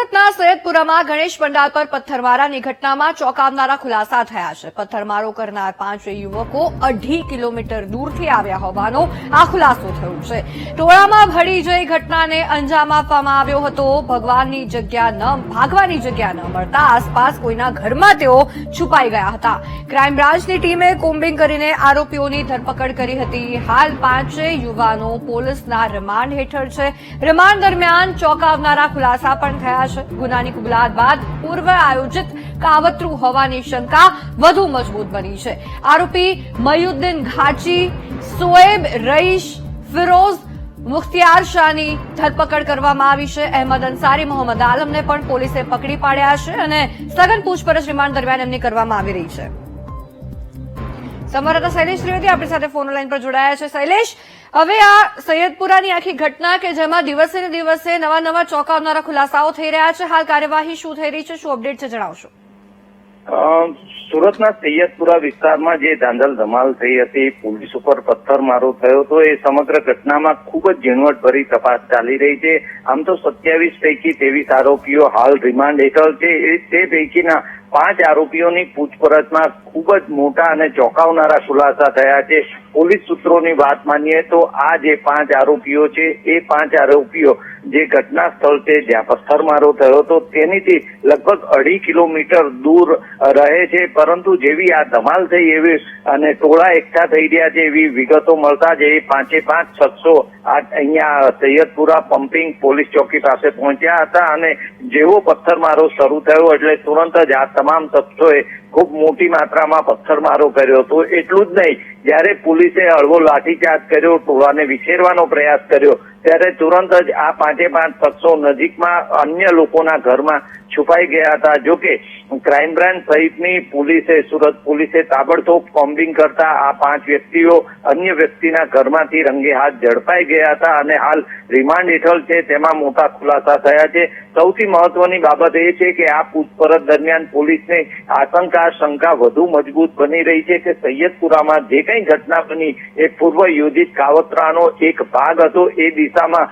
સુરતના સૈયદપુરામાં ગણેશ પંડાલ પર પથ્થરમારાની ઘટનામાં ચોંકાવનારા ખુલાસા થયા છે. પથ્થરમારો કરનાર પાંચ યુવકો અઢી કિલોમીટર દૂરથી આવ્યા હોવાનો આ ખુલાસો થયો છે. ટોળામાં ભળી જઈ ઘટનાને અંજામ આપવામાં આવ્યો હતો. ભગવાનની જગ્યા ન, ભાગવાની જગ્યા ન મળતા આસપાસ કોઈના ઘરમાં તેઓ છુપાઈ ગયા હતા. ક્રાઇમ બ્રાન્ચની ટીમે કોમ્બિંગ કરીને આરોપીઓની ધરપકડ કરી હતી. હાલ પાંચે યુવાનો પોલીસના રિમાન્ડ હેઠળ છે. રિમાન્ડ દરમિયાન ચોંકાવનારા ખુલાસા પણ થયા છે ગુનાની કબૂલાત બાદ પૂર્વ આયોજિત કાવતરું હોવાની શંકા વધુ મજબૂત બની છે. આરોપી મયુદ્દીન ઘાચી, સોએબ રઈશ, ફિરોઝ મુખ્તિયાર શાહની ધરપકડ કરવામાં આવી છે. અહેમદ અંસારી, મોહમ્મદ આલમને પણ પોલીસે પકડી પાડ્યા છે અને સઘન પૂછપરછ રિમાન્ડ દરમિયાન એમની કરવામાં આવી રહી છે. સંવાદદાતા શૈલેષ ત્રિવેદી આપણી સાથે ફોન લાઈન પર જોડાયા છે. શૈલેષ હવે આ સૈયદપુરાની આખી ઘટના કે જેમાં દિવસે ને દિવસે નવા નવા ચોંકાવનારા ખુલાસાઓ થઈ રહ્યા છે, હાલ કાર્યવાહી શું થઈ રહી છે, શું અપડેટ છે જણાવશો. સુરતના સૈયદપુરા વિસ્તારમાં જે ધાંધલ ધમાલ થઈ હતી, પોલીસ ઉપર પથ્થરમારો થયો હતો એ સમગ્ર ઘટનામાં ખૂબ જ ઝીણવટભરી તપાસ ચાલી રહી છે. આમ તો સત્યાવીસ પૈકી ત્રેવીસ આરોપીઓ હાલ રિમાન્ડ હેઠળ છે. તે પૈકીના પાંચ આરોપીઓની પૂછપરછમાં ખૂબ જ મોટા અને ચોંકાવનારા ખુલાસા થયા છે. પોલીસ સૂત્રોની વાત માનીએ તો આ જે પાંચ આરોપીઓ છે, એ પાંચ આરોપીઓ જે ઘટના સ્થળ છે, જ્યાં પથ્થરમારો થયો હતો, તેનીથી લગભગ અઢી કિલોમીટર દૂર રહે છે. પરંતુ જેવી આ ધમાલ થઈ એવી અને ટોળા એકઠા થઈ રહ્યા છે, એવી વિગતો મળતા જ એ પાંચે પાંચ શખ્સો અહીંયા સૈયદપુરા પમ્પિંગ પોલીસ ચોકી પાસે પહોંચ્યા હતા અને જેવો પથ્થરમારો શરૂ થયો એટલે તુરંત જ આ તમામ શખ્સોએ ખૂબ મોટી માત્રામાં પથ્થરમારો કર્યો હતો. એટલું જ નહીં જ્યારે પોલીસે હળવો લાઠીચાર્જ કર્યો, ટોળાને વિખેરવાનો પ્રયાસ કર્યો, ત્યારે તુરંત જ આ પાંચે પાંચ શખ્સો નજીકમાં અન્ય લોકોના ઘરમાં છુપાઈ ગયા હતા. જોકે ક્રાઇમ બ્રાન્ચ સહિતની પોલીસે, સુરત પોલીસે તાબડતોબ કોમ્બિંગ કરતા આ પાંચ વ્યક્તિઓ અન્ય વ્યક્તિના ઘરમાંથી રંગે હાથ ઝડપાઈ ગયા હતા અને હાલ રિમાન્ડ હેઠળ છે. તેમાં મોટા ખુલાસા થયા છે. સૌથી મહત્વની બાબત એ છે કે આ પૂછપરછ દરમિયાન પોલીસને આશંકા, શંકા વધુ મજબૂત બની રહી છે કે સૈયદપુરામાં જે કંઈ ઘટના બની એ પૂર્વ યોજિત કાવતરાનો એક ભાગ હતો. એ દિશામાં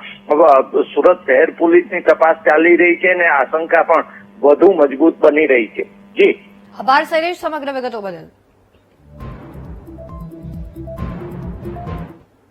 સુરત શહેર પોલીસની તપાસ ચાલી રહી છે અને આશંકા પણ વધુ મજબૂત બની રહી છે. જી. આભાર શૈલેષ સમગ્ર વિગતો બદલ.